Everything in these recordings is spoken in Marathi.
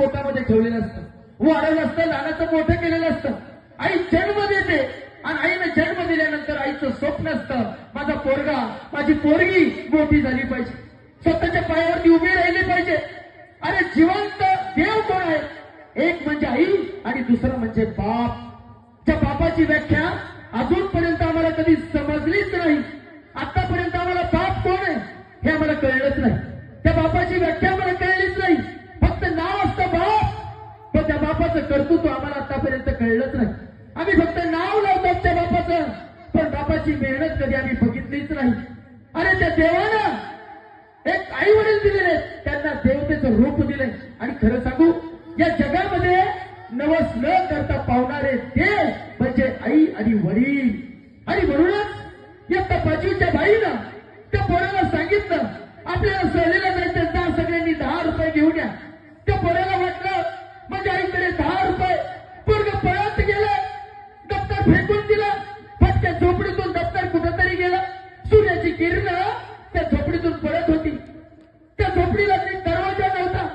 पोटामध्ये ठेवलेलं असतं. वाढत असतं लहानाचं मोठं केलेलं असतं. आई जन्म देते. आणि आईनं जन्म दिल्यानंतर आईचं स्वप्न असतं माझा पोरगा माझी पोरगी मोठी झाली पाहिजे. स्वतःच्या पायावरती उभी राहिली पाहिजे. अरे जिवंत देव कोण आहे? एक म्हणजे आई आणि दुसरं म्हणजे बाप. त्या बापाची व्याख्या अजूनपर्यंत आम्हाला कधी समजलीच नाही. आतापर्यंत आम्हाला बाप कोण आहे हे आम्हाला कळलंच नाही. त्या बापाची व्याख्या आम्हाला कळलीच बापाचं कर्तृत्व आम्हाला आतापर्यंत कळलंच नाही. आम्ही फक्त नाव लावतो त्या बापाचं. पण बापाची मेहनत कधी आम्ही बघितलीच नाही. अरे त्या देवानं एक आई वडील दिलेले त्यांना देवतेचं रूप दिले आणि खरं सांगू या जगामध्ये नवस न करता पावणारे देव म्हणजे आई आणि वडील. आणि म्हणूनच या तपाचीच्या बाईनं त्या पोराला सांगितलं आपल्याला सहलीला झोपडीतून दप्तर कुठंतरी गेलं. सूर्याची किरण त्या झोपडीतून पडत होती. त्या झोपडीला ती दरवाजा नव्हता.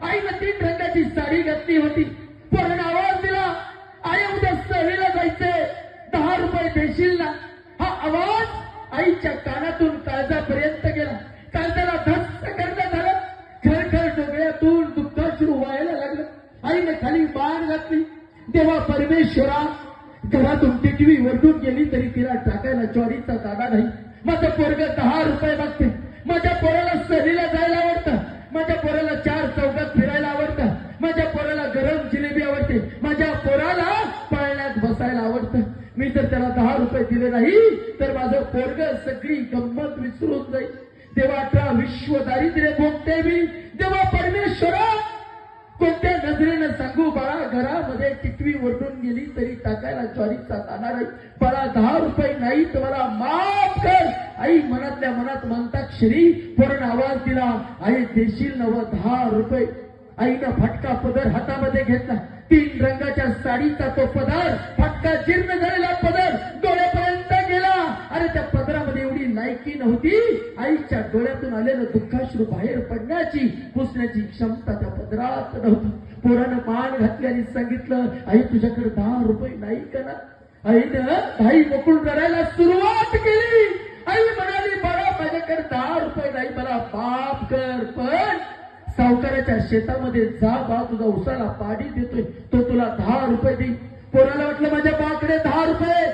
आईनं तीन रंगाची साडी घातली होती. पण आवाज दिला आई उद्या सहलीला जायचंय. दहा रुपये देशील ना? हा आवाज आईच्या कानातून काळजा गेला काळजाला धस्स करणं झालं खरखर डोकळ्यातून दुःख सुरू व्हायला लागलं आईने खाली बाण घातली देवा परमेश्वरा घरातून टिटवी वरडून गेली तरी तिला टाकायला ज्वारीचा दादा नाही. माझं पोरग दहा रुपये मागते. माझ्या पोराला सहलीला जायला आवडतं. माझ्या पोराला चार चौकात फिरायला आवडतं. माझ्या पोराला गरम जिलेबी आवडते. माझ्या पोराला पाळण्यात बसायला आवडतं. मी जर त्याला दहा रुपये दिले नाही तर माझं पोरग सगळी गंमत विसरून जाईल. देवा अठरा विश्व दारिद्र्य भोगते मी. देवा परमेश्वरा कोणत्या नजरेनं सांगू बाळा घरामध्ये पृथ्वी ओढून गेली तरी टाकायला ज्वारीचा जाणार नाही मला दहा रुपये नाही तर मला माफ कर. आई मनातल्या मनात म्हणतात श्री पूर्ण आवाज दिला. आई देशील नव दहा रुपये. आईनं फटका पदर हातामध्ये घेतला. तीन रंगाच्या साडीचा तो पदार फटका जीर्ण झालेला पदर. एवढी नव्हती. आईच्या डोळ्यातून आलेलं दुःखाश्रू बाहेर पडण्याची पुसण्याची क्षमता त्या पदरात नव्हती. पोरानं मान घातली आणि सांगितलं आई तुझ्याकडे दहा रुपये नाही का ना? आईनं आई मोकळून करायला सुरुवात केली. आई म्हणाली बाळा माझ्याकडे दहा रुपये नाही मला बाप कर पण सावकाराच्या शेतामध्ये जा बा तुझा उसाला पाणी देतोय तो तुला दहा रुपये देईल. कोणाला वाटलं माझ्या बाकडे दहा रुपये.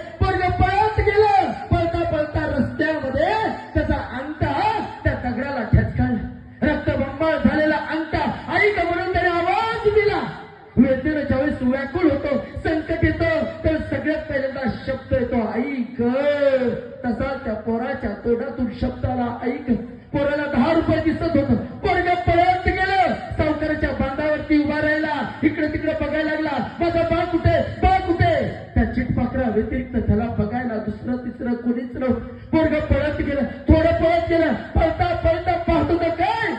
संकट येतं तर सगळ्यात पहिल्यांदा शब्द येतो ऐक. तसा त्या पोराच्या तोंडातून शब्दाला ऐक. पोराला दहा रुपये दिसत होतं. पोरग पळत गेलं. सावकाराच्या बांधावरती उभा राहिला. इकडे तिकडे बघायला लागला माझा बा कुठे? बा कुठे? त्या चिटपाकरा व्यतिरिक्त त्याला बघायला दुसरं तिसरं कोणीच नव्हतं. पोरग पळत गेलं थोडं पळत गेलं. पळता पळता पाहत तर काय?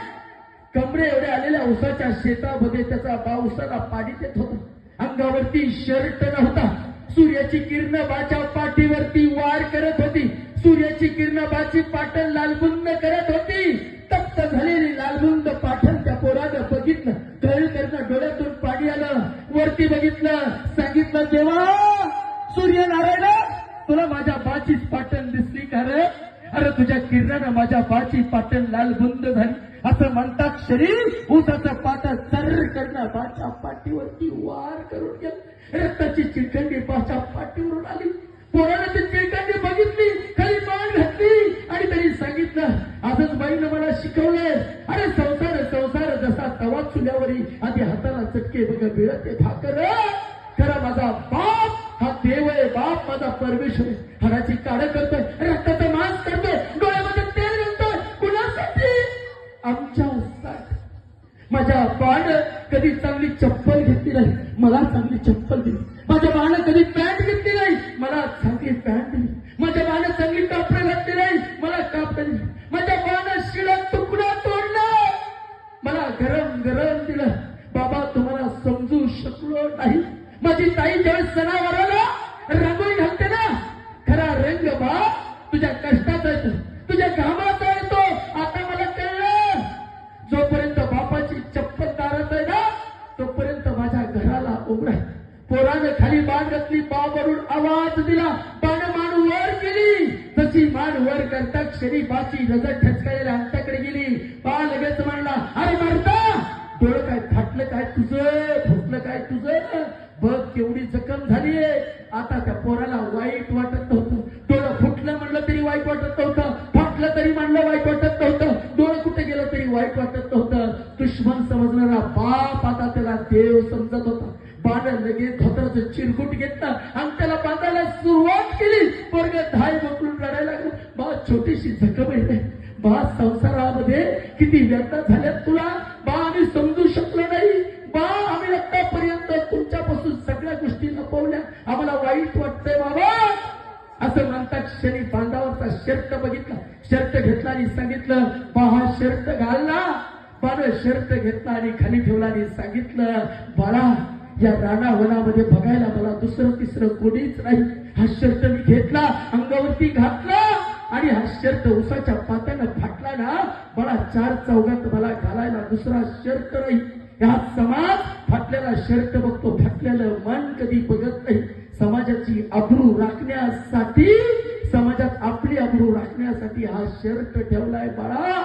कमरे एवढे आलेल्या उसाच्या शेतामध्ये त्याचा बा उसाला पाणी देत होता. अंगावरती शर्ट नव्हता. सूर्याची किरण बाच्या पाठीवरती वार करत होती. सूर्याची किरण बाची पाटण लालबुंद करत होती. तप्त झालेली लालबुंद पाठण त्या पोरानं बघितलं. कळ करणं डोळ्यातून पाणी आलं. वरती बघितलं सांगितलं देवा सूर्यनारायण तुला माझ्या बाचीच पाटण दिसली का रे? अरे तुझ्या किरणानं माझ्या बाची पाटण लालबुंद झाली. असं म्हणतात शरीर ऊसाचं पाटा चर करणं बाच्या पाठीवरती वार करून गेलं रक्ताची चिळखंडी बाच्या पाठीवरून आली. पोरानं ती चिळखंडी बघितली खाली मान घातली आणि त्यांनी सांगितलं आजच बाईनं मला शिकवलंय. अरे संसार संसार जसा तवा चुल्यावरी आधी हाताला चटके बघ बिळते भाकर. खरा माझा बाप हा देव आहे बाप माझा परमेश्वर आहे. आमच्यासाठी माझ्या बाण कधी चांगली चप्पल घेतली नाही मला चांगली चप्पल दिली. माझ्या बाण कधी पॅन्ट घेतली नाही मला चांगली पॅन्ट दिली. माझ्या बाण चांगली कापडे घातली नाही मला कापडे दिली. माझ्या बाण शिळा तुकडा तोडला. मला गरम गरम दिलं. बाबा तुम्हाला समजू शकलो नाही. माझी ताई ज्यावेळेस सणावाराला रांगोळी क्षणी बाची रजत ठचकायला अंताकडे गेली. बा लगेच म्हणला अरे मारता! डोळं काय फाटलं काय तुझं? फुटलं काय तुझं? बघ केवढी जखम झालीये आता त्या पोराला वाईट वाटत नव्हतं. डोळं फुटलं म्हणलं तरी वाईट वाटत नव्हतं. फाटलं तरी म्हणलं वाईट वाटत नव्हतं. डोळं कुठे गेलं तरी वाईट वाटत नव्हतं. दुश्मन समजणारा बाप आता त्याला देव समजत होता. बाण लगेच धोत्राचं चिरकुट घेतलं आणि त्याला वाईट बाबा असं म्हणतात शनी बांधावरचा शर्ट बघितला. शर्ट घेतला आणि सांगितलं पहा शर्त शर्ट घालला बानं शर्ट घेतला आणि खाली ठेवला आणि सांगितलं बाळा या राणा वनामध्ये बघायला मला दुसरं तिसरं कोणीच नाही. हा शर्ट मी घेतला अंगावरती घातला आणि हा शर्ट उसाच्या पात्यानं फाटला ना मला चार चौघात मला घालायला दुसरा शर्ट नाही. हा समाज फाटलेला शर्ट बघतो फाटलेलं मन कधी बघत नाही. समाजाची अब्रू राखण्यासाठी समाजात आपली अब्रू राखण्यासाठी हा शर्ट ठेवलाय बाळा.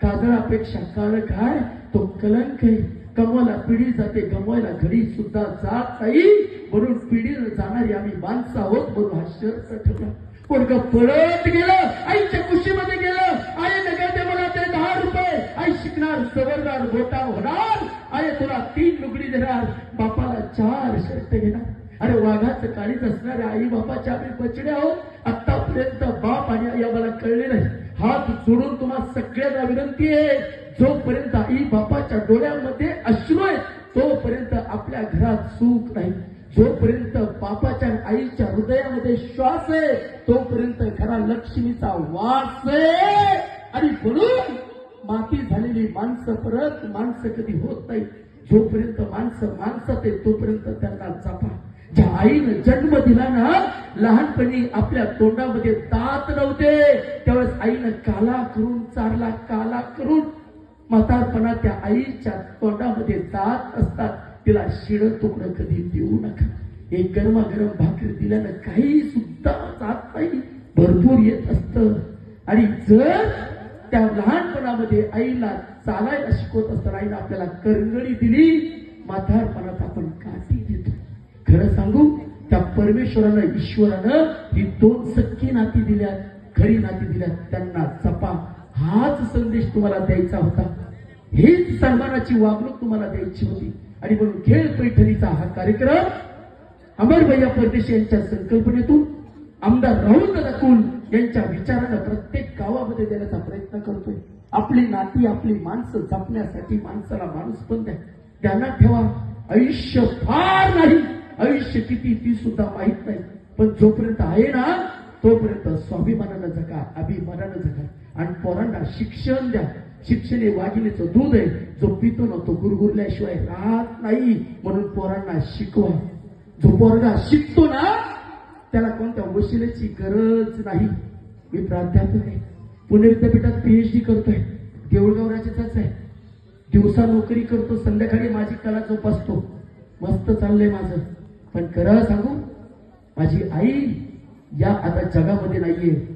काजळापेक्षा काळ काय? तो कलंक आहे. कमवायला पिढी जाते गमवायला घडी सुद्धा जात नाही. म्हणून पिढीनं जाणारी आम्ही माणसं आहोत म्हणून हा शर्ट ठेवला. पोरग पळत गेलं आईच्या कुशीमध्ये गेलं. आई नका मला ते दहा रुपये. आई शिकणार सवरणार मोठा होणार. आई तुला तीन लुगडी देणार. बापाला चार शर्ट घेणार. अरे वाघाचं काळीच असणाऱ्या आई बापाच्या आम्ही बचडे आहोत. आतापर्यंत बाप आणि आई आम्हाला कळले नाही. हात जोडून तुम्हाला सगळ्यांना विनंती आहे जोपर्यंत आई बापाच्या डोळ्यामध्ये अश्रू आहेत तोपर्यंत आपल्या घरात सुख नाही. जोपर्यंत बापाच्या आईच्या हृदयामध्ये श्वास आहे तोपर्यंत घरा लक्ष्मीचा वास आहे. आणि म्हणून माती झालेली माणसं परत माणसं कधी होत नाही जोपर्यंत माणसं माणसात आहे तोपर्यंत त्यांना जपा. ज्या आईनं जन्म दिला ना लहानपणी आपल्या तोंडामध्ये दात नव्हते. त्यावेळेस आईनं काला करून चारला काला करून म्हातारपणा त्या आईच्या तोंडामध्ये दात असतात. तिला शिड तुकडं कधी देऊ नका. एक गरमागरम भाकरी दिल्यानं काही सुद्धा जात नाही. भरपूर येत असत. आणि जर त्या लहानपणामध्ये आईला चालायला शिकवत असताना आईनं आपल्याला करंगळी दिली म्हातारपणात आपण काठी सांगू त्या परमेश्वरानं ईश्वरानं ही दोन सख्खी नाती दिल्या खरी नाती दिल्या त्यांना जपा. हाच संदेश तुम्हाला द्यायचा होता. हीच सन्मानाची वागणूक तुम्हाला द्यायची होती. आणि म्हणून खेळ पैठणीचा हा कार्यक्रम अमरभैया परदेशी यांच्या संकल्पनेतून आमदार राहुल दादा कुल यांच्या विचारानं प्रत्येक गावामध्ये देण्याचा प्रयत्न करतोय. आपली नाती आपली माणसं जपण्यासाठी माणसाला माणूस पण द्या. त्यांना ठेवा. आयुष्य फार नाही. आयुष्य किती ती सुद्धा माहीत नाही. पण जोपर्यंत आहे ना तोपर्यंत स्वाभिमानानं जगा अभिमानानं जगा. आणि पोरांना शिक्षण द्या. शिक्षण हे वाघिणीचं दूध आहे. जो पितो ना तो गुरगुरल्याशिवाय राहत नाही. म्हणून पोरांना शिकवा. जो पोरगा शिकतो ना त्याला कोणत्या वशिलेची गरज नाही. मी प्राध्यापक आहे. पुणे विद्यापीठात पीएचडी करतोय. देऊळगाव राज्याचाच आहे. दिवसा नोकरी करतो. संध्याकाळी माझी कला जोपासतो. मस्त चाललंय माझं. पण खरं सांगू माझी आई या आता जगामध्ये नाहीये.